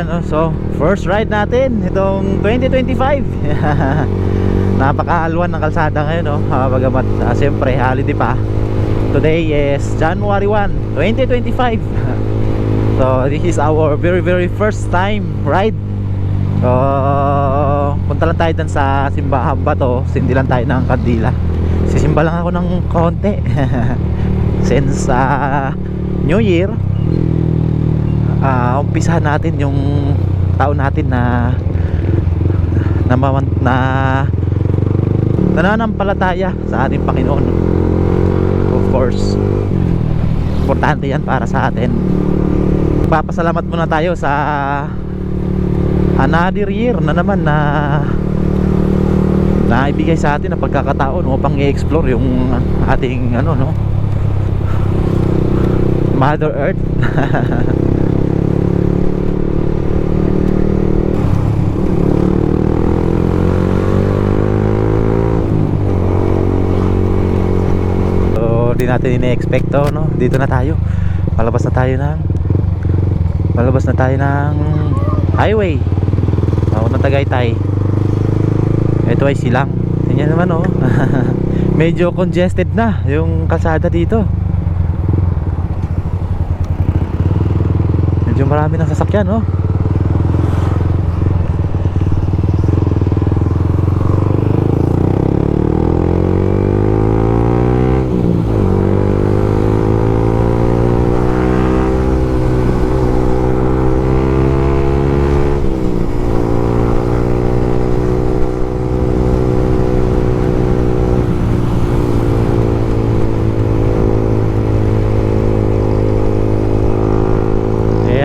Ayan, oh, so first ride natin itong 2025. Napakaalwan ng kalsada ngayon, no? Uh, bagamat uh, siyempre holiday pa. Today is January 1, 2025. so this is our very very first time ride. So punta lang tayo dun sa simbahan ba to, sindi lang tayo ng kandila. Sisimba lang ako ng konti. Since uh, New Year, uh, umpisahan natin yung taon natin na na na, na nananampalataya sa ating Panginoon. Of course importante yan para sa atin. Papasalamat muna tayo sa another year na naman na na ibigay sa atin na pagkakataon upang i-explore yung ating ano no? Mother Earth So, di natin ini-expect no? Dito na tayo. Palabas na tayo ng Palabas na tayo ng highway. Ako ng Tagaytay. Ito ay silang. Tingnan naman, oh. Medyo congested na yung kalsada dito. Medyo marami ng sasakyan, oh.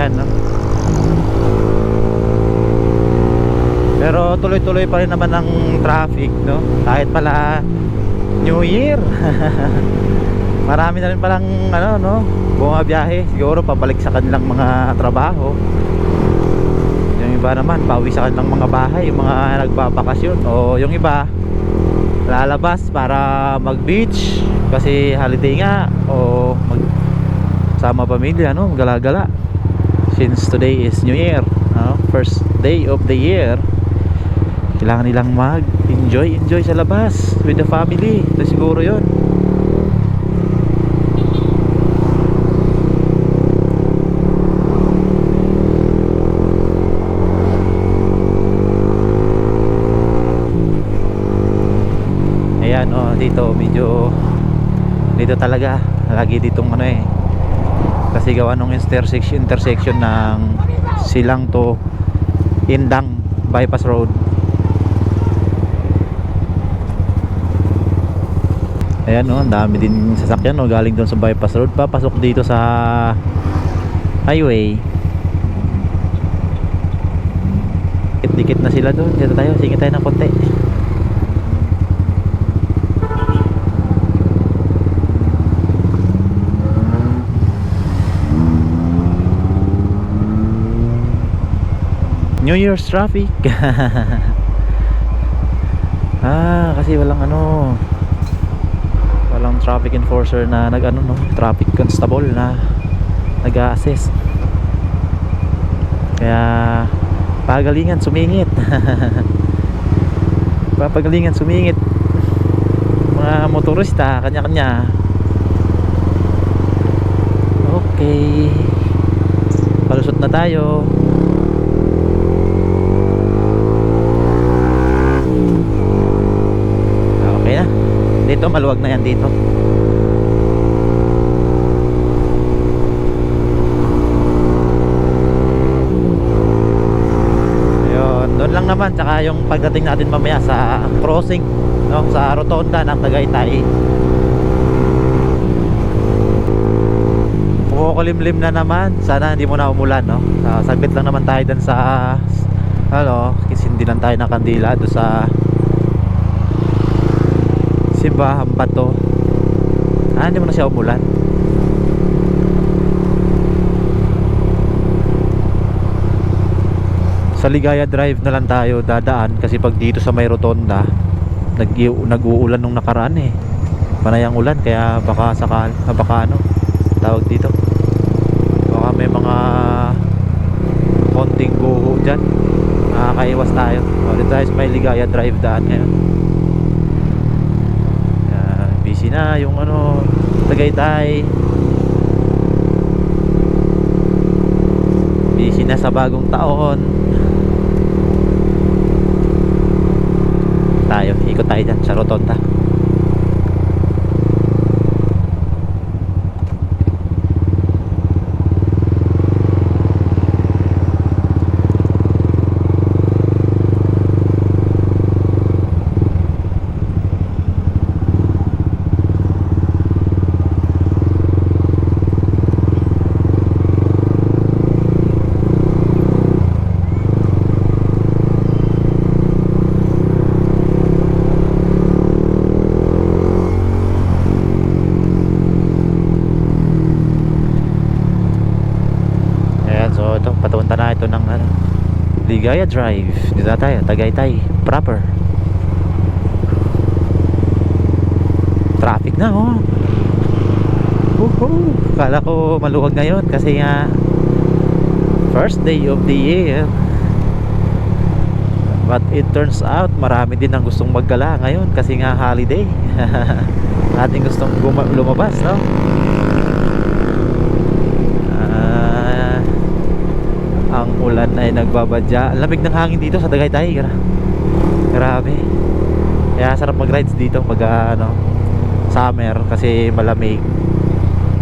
Ayan, no? Pero tuloy-tuloy pa rin naman ang traffic, no? Kahit pala New Year. Marami na rin palang ano, no? Bumabiyahe siguro pabalik sa kanilang mga trabaho. Yung iba naman pauwi sa kanilang mga bahay, yung mga nagbabakasyon o yung iba lalabas para mag-beach kasi holiday nga o mag sama pamilya, no? Gala-gala since today is New Year no? first day of the year kailangan nilang mag enjoy enjoy sa labas with the family. Ito siguro yon ayan oh dito medyo dito talaga. Lagi ditong ano eh kasi gawa nung intersection intersection ng silang to Indang bypass road ayan o, ang dami din sasakyan o, galing doon sa bypass road papasok dito sa highway. Dikit-dikit na sila doon. Dito tayo, singit tayo ng konti. New Year's traffic. Ah kasi walang ano walang traffic enforcer na nag ano no? Traffic constable na nag-assist kaya pagalingan sumingit. Papagalingan sumingit. Mga motorista kanya-kanya. Okay. Palusot na tayo Okay na. Dito maluwag na yan dito. Ayun, doon lang naman tsaka yung pagdating natin mamaya sa crossing no, sa rotonda ng Tagaytay. Kumukulimlim na naman. Sana hindi mo na umulan, no? Uh, saglit lang naman tayo dun sa ano, kasi hindi lang tayo ng kandila doon sa simbahan ba to? Ah, hindi mo na siya umulan. Sa Ligaya Drive na lang tayo dadaan kasi pag dito sa may rotonda nag nag-uulan nung nakaraan eh. Panay ang ulan kaya baka sakal, ah, baka ano tawag dito. Baka may mga konting go dyan Nakakaiwas tayo Dito tayo sa may Ligaya Drive daan ngayon Yan, Busy na yung ano Tagaytay. Busy na sa bagong taon. Tayo, ikot tayo dyan sa Rotonda Ayan, so ito, patunta na ito ng ano, Ligaya Drive. Dito na tayo, Tagaytay, proper. Traffic na, oh. Woohoo! Kala ko maluwag ngayon kasi nga first day of the year. But it turns out marami din ang gustong maggala ngayon kasi nga holiday. Ating gustong lumabas, no? Ah, ang ulan ay nagbabadya. Lamig ng hangin dito sa Tagaytay. Gra- Grabe. Kaya sarap mag-rides dito pag ah, ano, summer kasi malamig.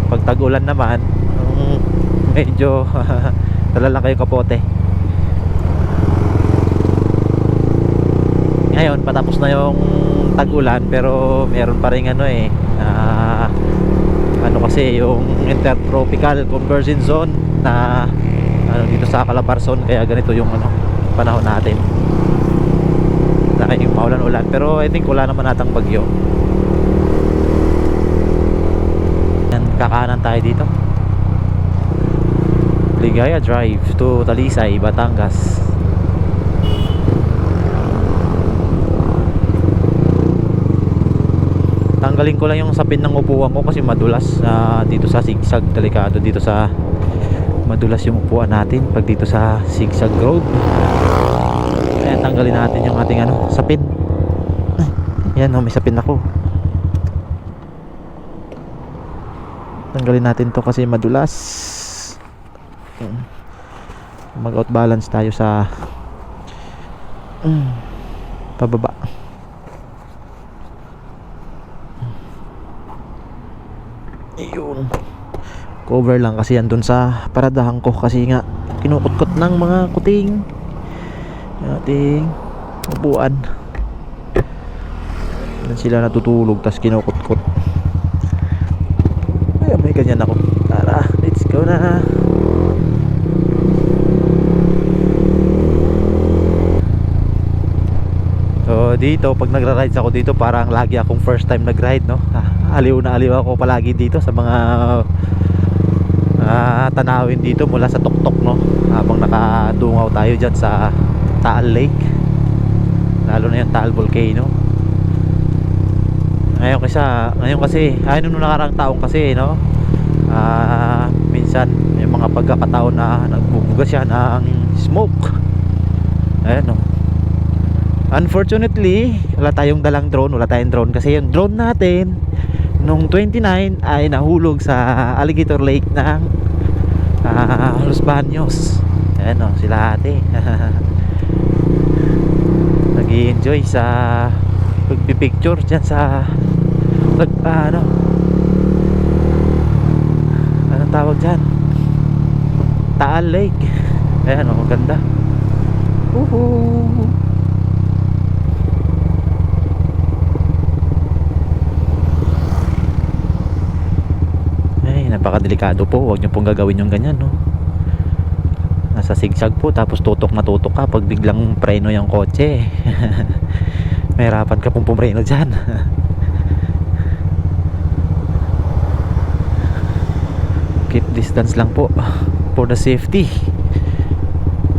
Pag tag-ulan naman, mm, medyo dala lang kayo kapote. Ngayon, patapos na yung tag-ulan pero meron pa rin ano eh ah, ano kasi yung intertropical conversion zone na dito sa Calabarzon kaya ganito yung ano panahon natin. Dahil maulan-ulan pero I think wala naman natang bagyo. Yan kakanan tayo dito. Ligaya Drive to Talisay, Batangas. Tanggalin ko lang yung sapin ng upuan ko kasi madulas ah, dito sa zigzag delikado dito sa madulas yung upuan natin pag dito sa zigzag road. Kaya tanggalin natin yung ating ano sapin. Yan oh, may sapin ako. Tanggalin natin to kasi madulas. Mag out balance tayo sa pababa. Ayun. Cover lang kasi yan dun sa paradahan ko kasi nga kinukutkot ng mga kuting ating upuan. Yan sila natutulog tas kinukutkot. Ay, may ganyan ako. Tara, let's go na. So dito pag nagra-rides ako dito parang lagi akong first time nag-ride no. Ah, Aliw na aliw ako palagi dito sa mga ah, tanawin dito mula sa tuktok no. Habang nakadungaw tayo diyan sa Taal Lake. Lalo na yung Taal Volcano. Ngayon kasi ngayon kasi ay nung nakaraang taong kasi no. Ah, minsan may mga pagkakataon na nagbubuga siya ng smoke. Ayan no. Unfortunately, wala tayong dalang drone, wala tayong drone kasi yung drone natin nung 29 ay nahulog sa Alligator Lake ng ah, Los Baños. Ayan o, sila ate. nag enjoy sa pagpipicture dyan sa ah, ano anong tawag dyan? Taal Lake. Ayan o, maganda. Woohoo! Ay, napakadelikado po. Huwag niyo pong gagawin yung ganyan, no? Nasa sigsag po, tapos tutok na tutok ka pag biglang preno yung kotse. Mahirapan ka pong pumreno dyan. Keep distance lang po for the safety.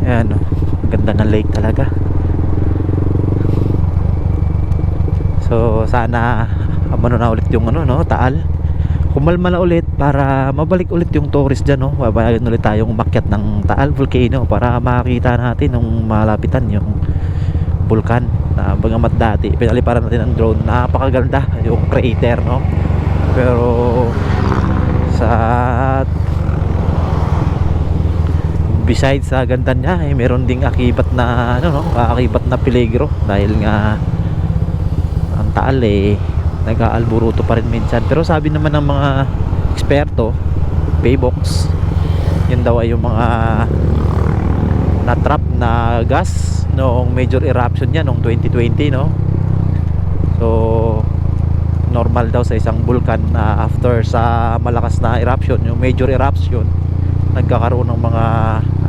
Ayan? Ang ganda ng lake talaga. So, sana amano na ulit yung ano, no? Taal kumalma na ulit para mabalik ulit yung tourist dyan no? Babayagan ulit tayong umakyat ng Taal Volcano para makita natin nung malapitan yung vulkan na bagamat dati pinaliparan natin ng drone. Napakaganda yung crater no? Pero sa besides sa ganda niya eh, meron ding akibat na ano no? Akibat na peligro. Dahil nga ang Taal eh nag-aalburuto pa rin minsan. Pero sabi naman ng mga eksperto paybox. Yun daw ay yung mga na-trap na gas noong major eruption niya noong 2020 no? So normal daw sa isang vulkan na after sa malakas na eruption yung major eruption nagkakaroon ng mga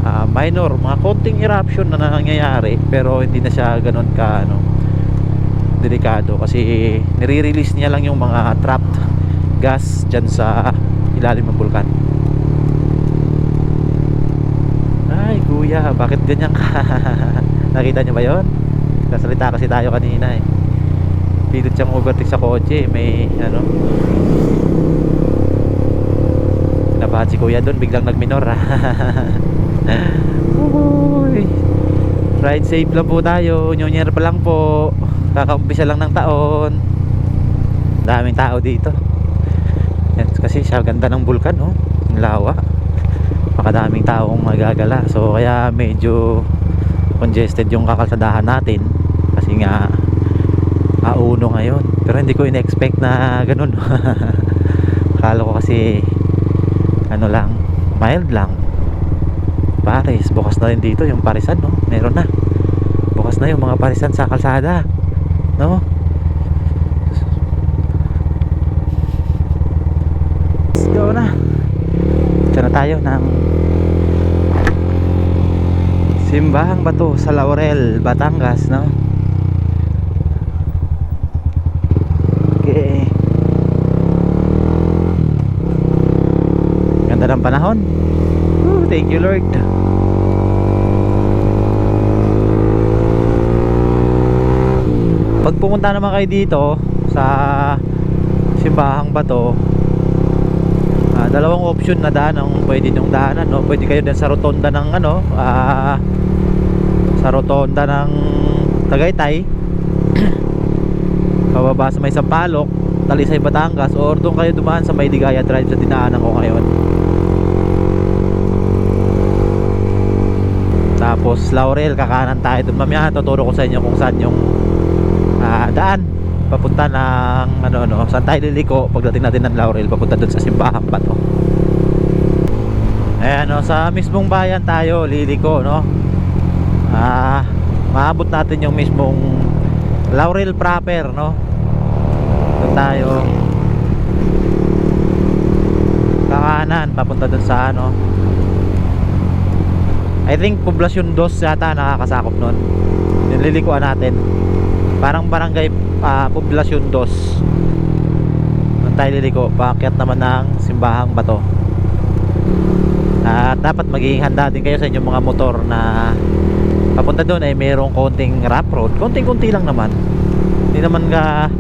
ah, minor mga konting eruption na nangyayari pero hindi na siya ganun ka ano delikado. Kasi nire-release niya lang yung mga trapped gas dyan sa ilalim ng vulkan. Ay kuya bakit ganyan ka? Nakita niyo ba yon kasalita kasi tayo kanina eh. Pilot siyang overtake sa kotse may ano? Nabahat si kuya doon biglang nagminor Uy. ride safe lang po tayo year pa lang po. Kakaumpisa lang ng taon. Daming tao dito kasi siya ganda ng vulkan no ang lawa. Makadaming taong magagala. So kaya medyo congested yung kakalsadahan natin. Kasi nga auno ngayon. Pero hindi ko in-expect na ganun. Akala ko kasi ano lang mild lang. Paris bukas na rin dito yung Parisan no? Meron na. Bukas na yung mga Parisan sa kalsada. No let's go na ito na tayo ng Simbahang Bato sa Laurel, Batangas no? Okay. Ganda ng panahon. Woo, thank you Lord. Pag pumunta naman kayo dito sa simbahang bato ah, dalawang option na daan pwede nyong daanan no? pwede kayo din sa rotonda ng ano ah, sa rotonda ng Tagaytay. Pababa sa may Sampalok Talisay Batangas or doon kayo dumaan sa may Digaya Drive sa dinaanan ko ngayon. Tapos Laurel kakanan tayo doon mamaya tuturo ko sa inyo kung saan yung ah, daan. Papunta ng ano ano saan tayo liliko pagdating natin ng Laurel papunta doon sa simbahang bato ayan no sa mismong bayan tayo liliko no? Ah maabot natin yung mismong Laurel proper no? Doon tayo. Kakanan papunta doon sa ano? I think poblasyon 2 yata nakakasakop nun. Yung lilikuan natin. Parang barangay uh, poblasyon 2 doon tayo liliko. Paakyat naman ng simbahang bato at dapat magiging handa din kayo sa inyong mga motor na papunta doon ay mayroong konting rough road. Konting-konti lang naman. Hindi naman ka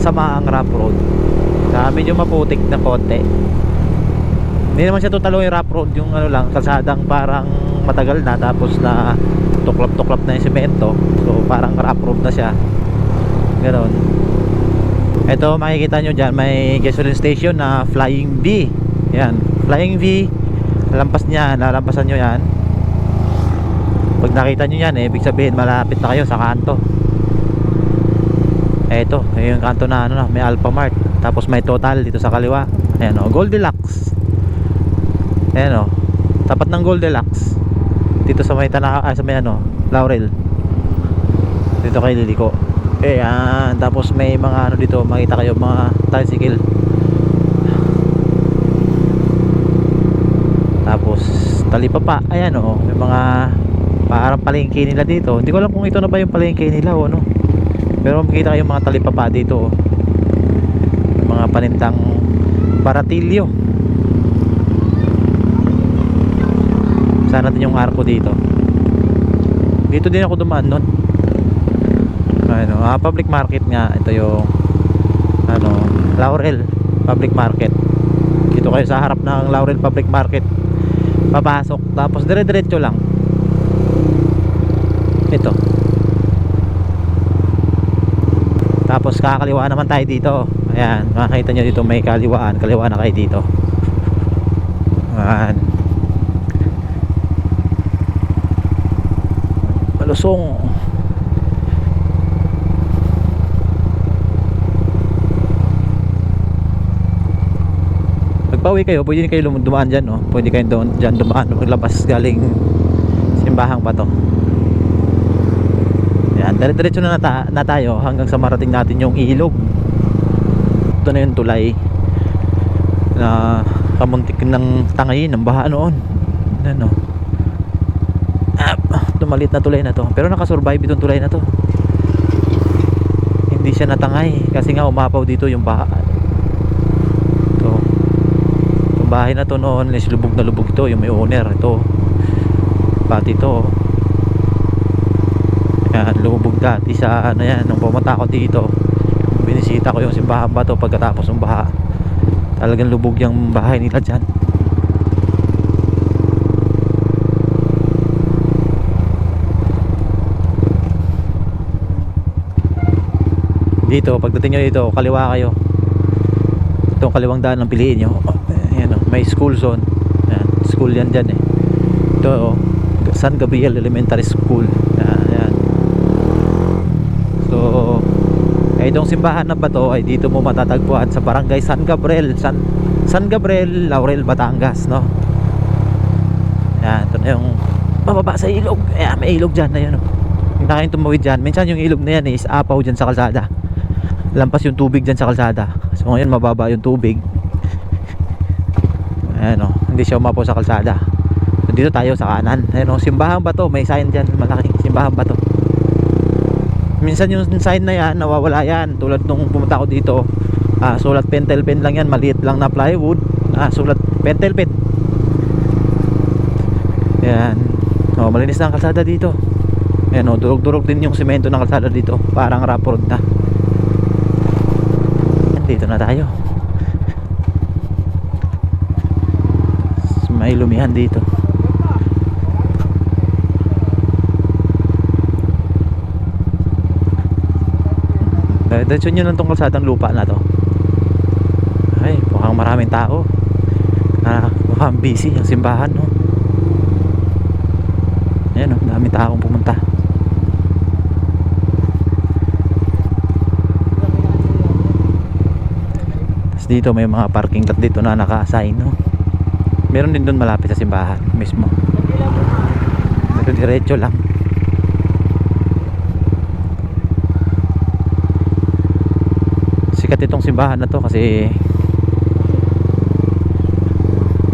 sama ang rough road. Na medyo maputik na konti. Hindi naman siya totalo yung rough road yung ano lang kalsadang parang matagal na tapos na tuklap-tuklap na yung semento so parang rough road na siya. Ganon. Ito makikita nyo dyan may gasoline station na Flying V yan Flying V. Lampas niya lalampasan nyo yan. Pag nakita nyo yan eh, ibig sabihin malapit na kayo sa kanto. Eto yung kanto na ano na may Alphamart tapos may total dito sa kaliwa. Ayan o Goldilocks. Ayan o tapat ng Goldilocks. Dito sa may tanaka ah, sa may ano Laurel. Dito kayo liliko. Ayan tapos may mga ano dito makita kayo mga tricycle tapos talipapa. Ayan o may mga parang palengke nila dito. Hindi ko alam kung ito na ba yung palengke nila o ano. Pero makita kayo mga talipapa dito o mga panintang baratilyo. Sana natin yung arko dito? Dito din ako dumaan nun. Ano, ah, public market nga. Ito yung ano, Laurel public market. Dito kayo sa harap ng Laurel Public Market. Papasok. Tapos dire-diretso lang. Ito. Tapos kakaliwa naman tayo dito. Ayan, makikita nyo dito may kaliwaan. Kaliwa na kayo dito. Ayan. Malusong. Pagpawi kayo, pwede kayo dumaan dyan, no? Pwede kayo doon, dyan dumaan, maglabas galing simbahang bato. Yan, dire-diretso na, nata- na tayo hanggang sa marating natin yung ilog. Ito na yung tulay na kamuntik ng tangay ng baha noon. Ano? Ah, tumalit na tulay na to. Pero nakasurvive itong tulay na to. Hindi siya natangay kasi nga umapaw dito yung baha. Ito. Yung bahay na to noon is lubog na lubog to. Yung may owner. Ito. Pati to. Yan, lumubog dati sa ano yan. Nung pumunta ako dito, binisita ko yung simbahan ba to pagkatapos ng baha. Talagang lubog yung bahay nila dyan. Dito, pagdating nyo dito, kaliwa kayo. Itong kaliwang daan ang piliin nyo. May school zone. Ayan, school yan dyan eh. Ito o, San Gabriel Elementary School. Ayan, ayan. So, eh itong simbahan na ba to ay dito mo matatagpuan sa barangay San Gabriel, San, San Gabriel, Laurel, Batangas, no? Ayan, ito na yung bababa sa ilog. Ayan, may ilog dyan na yun. oh. Yung na kayong tumawid dyan. Minsan yung ilog na yan is apaw dyan sa kalsada. Lampas yung tubig dyan sa kalsada. So ngayon mababa yung tubig. Ayan o, hindi siya umapaw sa kalsada. Dito tayo sa kanan. Ayan o, simbahan ba to? May sign dyan, malaking simbahan ba to? Minsan yung sign na yan, nawawala yan. Tulad nung pumunta ako dito, ah, sulat pentel pen lang yan, maliit lang na plywood. Ah, sulat pentel pen. Yan. Oh, malinis na ang kalsada dito. Ayan o, durog-durog din yung semento ng kalsada dito. Parang rough road na. Dito na tayo. May lumihan dito. Diretso nyo lang tong kalsadang lupa na to. Ay, mukhang maraming tao. Ah, mukhang busy ang simbahan, no? Ayan, no? daming taong pumunta. Dito may mga parking lot dito na naka-assign, no? Meron din doon malapit sa simbahan mismo. Pero diretso lang. Sikat itong simbahan na to kasi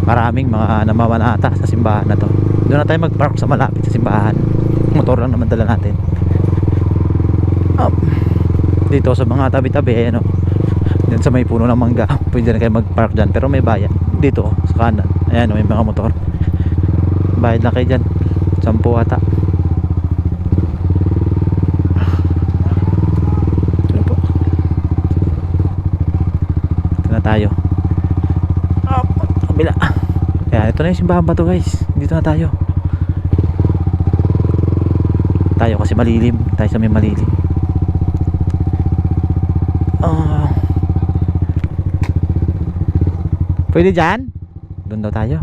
maraming mga namamanata sa simbahan na to. Doon na tayo mag-park sa malapit sa simbahan. Motor lang naman dala natin. Up. Dito sa mga tabi-tabi, ano, Diyan sa may puno ng mangga, pwede na kayo mag-park dyan. Pero may bayad. Dito, sa kanan. Ayan, may mga motor. Bayad na kayo dyan. Sampu ata. Ano? Ito na tayo. Up, kabila. Ayan, ito na yung simbahan ba to guys? Dito na tayo. Tayo kasi malilim. Tayo sa may malilim. Ah. Pwede dyan? Doon daw tayo.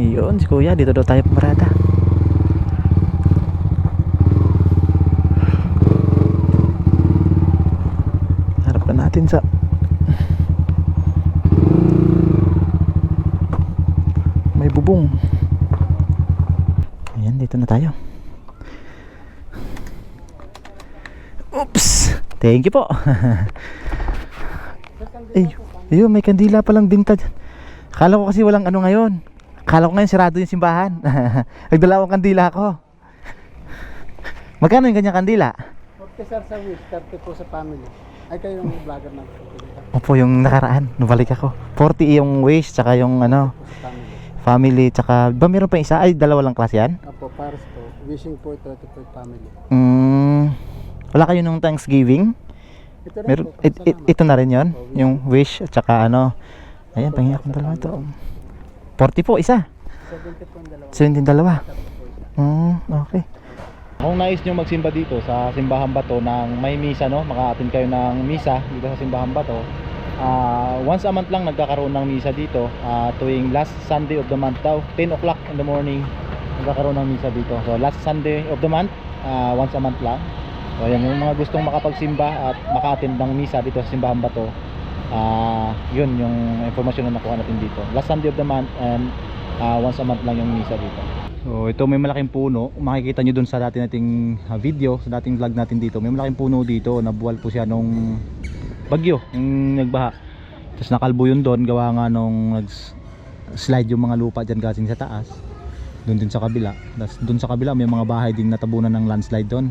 Yun, si kuya, dito daw tayo pumarada. Harap na natin sa... May bubong. Ayan, dito na tayo. Oops! Thank you po. Ay, ayun, may kandila palang binta dyan. Akala ko kasi walang ano ngayon. Akala ko ngayon sirado yung simbahan. Nagdala akong kandila ako. Magkano yung kanyang kandila? 40 sir sa week, 30 po sa family. Ay kayo yung vlogger na Opo, yung nakaraan. Nabalik ako. 40 yung wish, tsaka yung ano, family. tsaka, ba meron pa isa? Ay, dalawa lang klase yan? Apo, pares po. Wishing po 30 po family. Mm, wala kayo nung Thanksgiving? Ito rin Meron, po. it, it- ito na rin yon Yung wish at saka ano. Ayan, pangin akong dalawa ito. 40 po, isa. 70 po ang dalawa. 17 dalawa. Tapos po isa. Hmm, okay. Kung nais nyo magsimba dito sa Simbahan Bato ng may misa no, maka-attend kayo ng misa dito sa Simbahan Bato. Ah, once a month lang nagkakaroon ng misa dito ah, tuwing last Sunday of the month daw 10 o'clock in the morning nagkakaroon ng misa dito so last Sunday of the month ah, once a month lang so yan yung mga gustong makapagsimba at maka-attend ng misa dito sa Simbahan Bato ah, yun yung informasyon na nakuha natin dito last Sunday of the month and ah, once a month lang yung misa dito So ito may malaking puno, makikita nyo dun sa dati nating ah, video, sa dating vlog natin dito. May malaking puno dito, nabuwal po siya nung bagyo, yung nagbaha. Tapos nakalbo yun doon, gawa nga nung slide yung mga lupa dyan galing sa taas. Doon din sa kabila. Tapos doon sa kabila may mga bahay din natabunan ng landslide doon.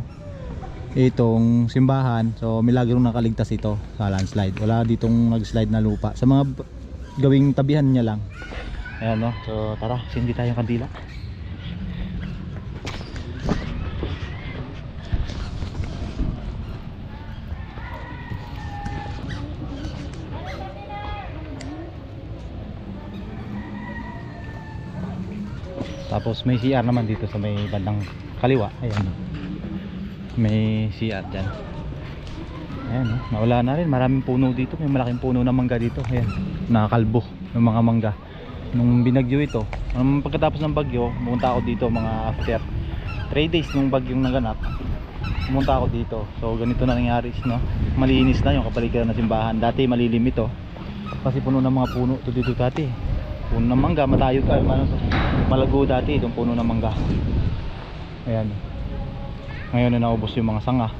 Itong simbahan, so rin nakaligtas ito sa landslide. Wala ditong nag-slide na lupa. Sa mga gawing tabihan niya lang. Ayan no, so tara, sindi tayo ng kandila. Tapos may CR naman dito sa may bandang kaliwa. Ayan. May CR dyan. Ayan, no? nawala na rin. Maraming puno dito. May malaking puno na mangga dito. Ayan, nakakalbo ng mga mangga. Nung binagyo ito, um, pagkatapos ng bagyo, pumunta ako dito mga after 3 days nung bagyong naganap. Pumunta ako dito. So ganito na nangyari, no? Malinis na yung kapaligiran ng simbahan. Dati malilim ito. Kasi puno ng mga puno to dito dati. Puno ng mangga, matayo ka, ano to? Malago dati, itong puno ng mangga. Ayan. Ngayon na naubos yung mga sanga.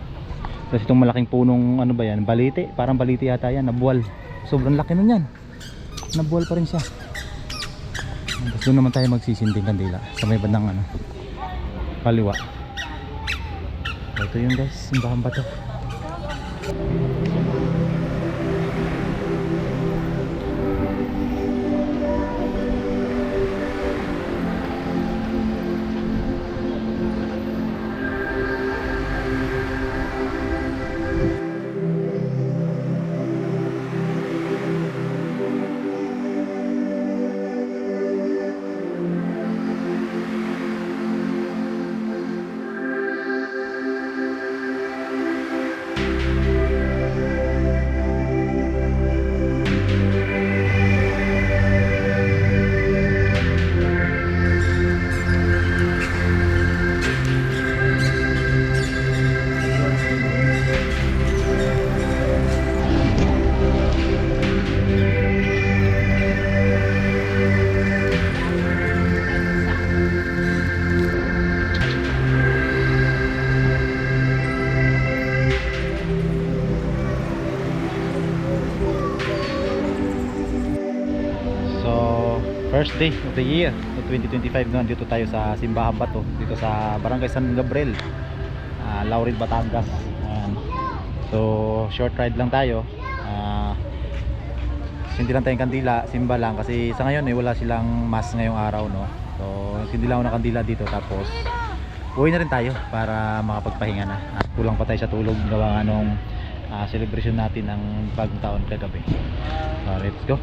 Tapos itong malaking punong ano ba yan? Balite. Parang balite yata yan. Nabuwal. Sobrang laki nun yan. Nabuwal pa rin siya. Tapos doon naman tayo magsisinding kandila. Sa may bandang ano. Kaliwa. Ito yung guys. Simbahan ba to? First day of the year of 2025 no, dito tayo sa Simbahan Bato, dito sa Barangay San Gabriel, uh, Laurel, Batangas. Ayan. So, short ride lang tayo. Ah, hindi lang tayong kandila, simba lang kasi sa ngayon eh, wala silang mass ngayong araw no. So, hindi lang ako ng kandila dito tapos uwi na rin tayo para makapagpahinga na. At kulang pa tayo sa tulog gawa nga nung ah, celebration natin ng bagong taon kagabi. So, let's go.